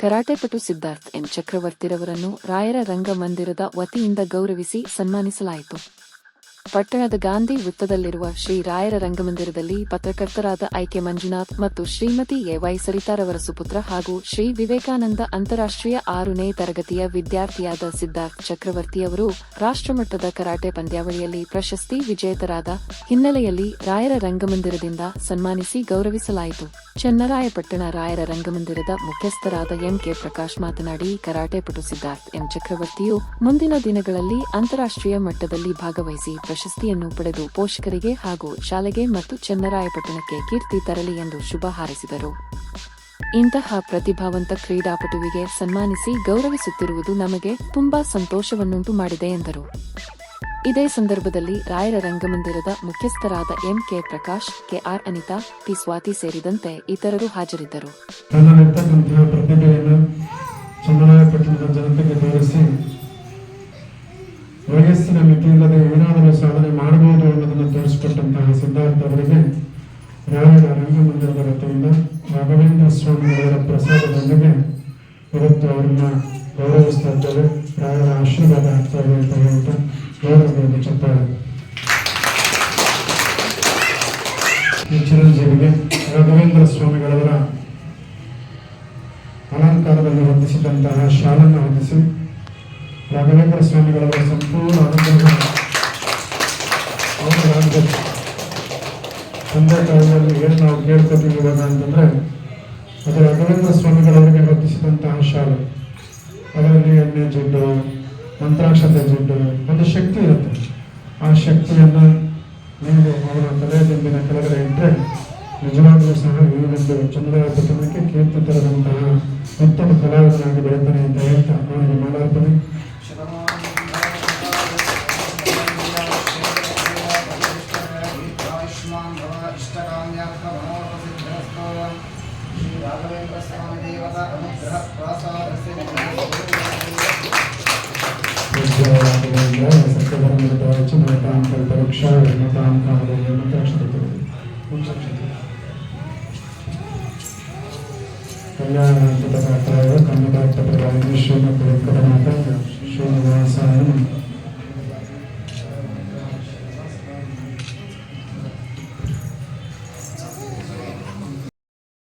ಕರಾಟೆಪಟು Siddharth M ಚಕ್ರವರ್ತಿರವರನ್ನು ರಾಯರ ರಂಗಮಂದಿರದ ವತಿಯಿಂದ ಗೌರವಿಸಿ ಸನ್ಮಾನಿಸಲಾಯಿತು. ಪಟ್ಟಣದ ಗಾಂಧಿ ವೃತ್ತದಲ್ಲಿರುವ ಶ್ರೀ ರಾಯರ ರಂಗಮಂದಿರದಲ್ಲಿ ಪತ್ರಕರ್ತರಾದ ಐಕೆ ಮಂಜುನಾಥ್ ಮತ್ತು ಶ್ರೀಮತಿ ಎವೈ ಸರಿತಾರವರ ಸುಪುತ್ರ ಹಾಗೂ ಶ್ರೀ ವಿವೇಕಾನಂದ ಅಂತಾರಾಷ್ಟ್ರೀಯ ಆರನೇ ತರಗತಿಯ ವಿದ್ಯಾರ್ಥಿಯಾದ ಸಿದ್ಧಾರ್ಥ್ ಚಕ್ರವರ್ತಿ ಅವರು ರಾಷ್ಟ್ರಮಟ್ಟದ ಕರಾಟೆ ಪಂದ್ಯಾವಳಿಯಲ್ಲಿ ಪ್ರಶಸ್ತಿ ವಿಜೇತರಾದ ಹಿನ್ನೆಲೆಯಲ್ಲಿ ರಾಯರ ರಂಗಮಂದಿರದಿಂದ ಸನ್ಮಾನಿಸಿ ಗೌರವಿಸಲಾಯಿತು. ಚನ್ನರಾಯಪಟ್ಟಣ ರಾಯರ ರಂಗಮಂದಿರದ ಮುಖ್ಯಸ್ಥರಾದ ಎಂಕೆ ಪ್ರಕಾಶ್ ಮಾತನಾಡಿ, ಕರಾಟೆ ಪಟು ಸಿದ್ಧಾರ್ಥ್ ಎಂ ಚಕ್ರವರ್ತಿಯು ಮುಂದಿನ ದಿನಗಳಲ್ಲಿ ಅಂತಾರಾಷ್ಟ್ರೀಯ ಮಟ್ಟದಲ್ಲಿ ಭಾಗವಹಿಸಿ ಪ್ರಶಸ್ತಿಯನ್ನು ಪಡೆದು ಪೋಷಕರಿಗೆ ಹಾಗೂ ಶಾಲೆಗೆ ಮತ್ತು ಚನ್ನರಾಯಪಟ್ಟಣಕ್ಕೆ ಕೀರ್ತಿ ತರಲಿ ಎಂದು ಶುಭ ಹಾರೈಸಿದರು. ಇಂತಹ ಪ್ರತಿಭಾವಂತ ಕ್ರೀಡಾಪಟುವಿಗೆ ಸನ್ಮಾನಿಸಿ ಗೌರವಿಸುತ್ತಿರುವುದು ನಮಗೆ ತುಂಬಾ ಸಂತೋಷವನ್ನುಂಟು ಮಾಡಿದೆ ಎಂದರು. ಇದೇ ಸಂದರ್ಭದಲ್ಲಿ ರಾಯರ ರಂಗಮಂದಿರದ ಮುಖ್ಯಸ್ಥರಾದ M K Prakash KR Anita, P Swathi ಸೇರಿದಂತೆ ಇತರರು ಹಾಜರಿದ್ದರು. ವಯಸ್ಸಿನ ಮಿತಿಯಿಲ್ಲದೆ ರಂಗಮಂದಿರದ ವತಿಯಿಂದ ರಾಘವೇಂದ್ರ ಸ್ವಾಮಿಯವರ ಪ್ರಸಾದದೊಂದಿಗೆ ಇವತ್ತು ಅವರನ್ನ ಗೌರವಿಸ್ತಾ ಇದ್ದೇವೆ ರಾಯರ ಆಶೀರ್ವಾದ ಆಗ್ತಾ ಇದೆ ಅಂತ ಹೇಳ್ತಾ ಚಪ್ಪಾಳೆ ಈ ಚಿರಂಜೀವಿಗೆ ರಾಘವೇಂದ್ರ ಸ್ವಾಮಿಗಳವರ ಅಲಂಕಾರದಲ್ಲಿ ಹೊಂದಿಸಿದಂತಹ ಶಾಲನ್ನು ಹೊಂದಿಸಿ ರಾಘವೇಂದ್ರ ಸ್ವಾಮಿಗಳವರ ಸಂಪೂರ್ಣ ಅನುಗ್ರಹ ತಂದೆ ತಾಯಿಯಲ್ಲಿ ಏನು ನಾವು ಕೇಳ್ಕೊತೀವಿ ಇವಾಗ ಅಂತಂದ್ರೆ, ಅದರ ರಾಘವೇಂದ್ರ ಸ್ವಾಮಿಗಳವರಿಗೆ ಹೊಂದಿಸಿದಂತಹ ಶಾಲೆ. ಅದರಲ್ಲಿ ಎಣ್ಣೆ ಜಿಡ್ಡು, ಮಂತ್ರಾಕ್ಷತೆ ಜಿಡ್ಡು, ಒಂದು ಶಕ್ತಿ ಇರುತ್ತೆ. ಆ ಶಕ್ತಿಯನ್ನು ನೀವು ಅವರ ತಲೆದಿಂಬಿನ ಕೆಳಗಡೆ ಇಟ್ಟರೆ ನಿಜವಾಗಲೂ ಸಹ ಈ ಒಂದು ಚಂದ್ರಾಯಪಟ್ಟಣಕ್ಕೆ ಶ್ರೀ ರಾಘವೇಂದ್ರ ಸ್ವಾಮಿ ದೇವತಾ ಅನುಗ್ರಹ